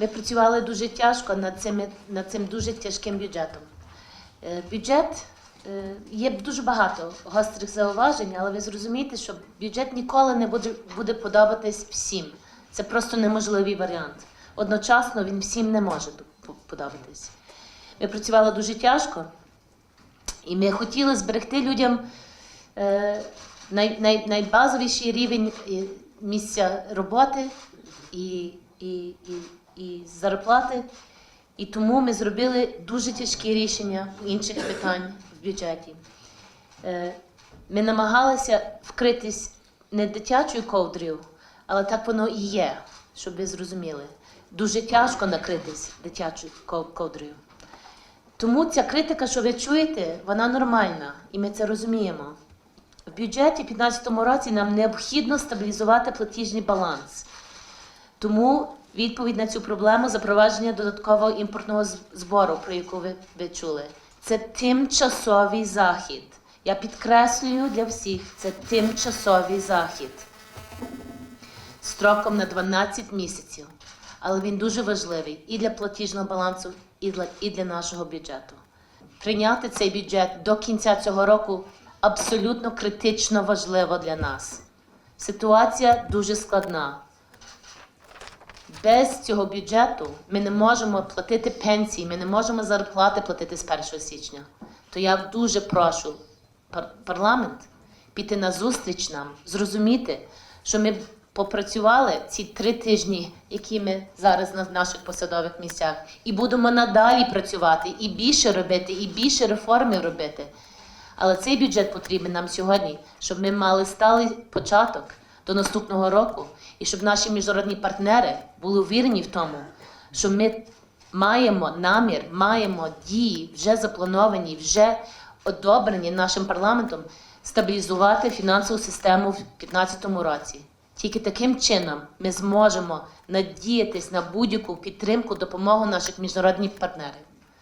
Ми працювали дуже тяжко над, цими, над цим дуже тяжким бюджетом. Е, Бюджет е, є дуже багато гострих зауважень, але ви зрозумієте, що бюджет ніколи не буде, буде подобатись всім. Це просто неможливий варіант. Одночасно він всім не може по- подобатись. Ми працювали дуже тяжко, і ми хотіли зберегти людям е, най, най, найбазовіший рівень місця роботи і, і, і, і зарплати. І тому ми зробили дуже тяжкі рішення інших питань в бюджеті. Е, Ми намагалися вкритись не дитячою ковдрою, але так воно і є, щоб ви зрозуміли. Дуже тяжко накритись дитячою ков- ковдрою. Тому ця критика, що ви чуєте, вона нормальна, і ми це розуміємо. В бюджеті 2015 році нам необхідно стабілізувати платіжний баланс. Тому відповідь на цю проблему запровадження додаткового імпортного збору, про яку ви, ви чули. Це тимчасовий захід. Я підкреслюю для всіх, це тимчасовий захід строком на 12 місяців. Але він дуже важливий і для платіжного балансу, і для, і для нашого бюджету. Прийняти цей бюджет до кінця цього року абсолютно критично важливо для нас. Ситуація дуже складна. Без цього бюджету ми не можемо платити пенсії, ми не можемо зарплати платити з 1 січня. То я дуже прошу парламент піти на зустріч нам, зрозуміти, що ми попрацювали ці три тижні, які ми зараз на наших посадових місцях, і будемо надалі працювати, і більше робити, і більше реформи робити. Але цей бюджет потрібен нам сьогодні, щоб ми мали сталий початок до наступного року, і щоб наші міжнародні партнери були вірні в тому, що ми маємо намір, маємо дії, вже заплановані, вже одобрені нашим парламентом стабілізувати фінансову систему в 2015 році. Тільки таким чином ми зможемо надіятись на будь-яку підтримку, допомогу наших міжнародних партнерів.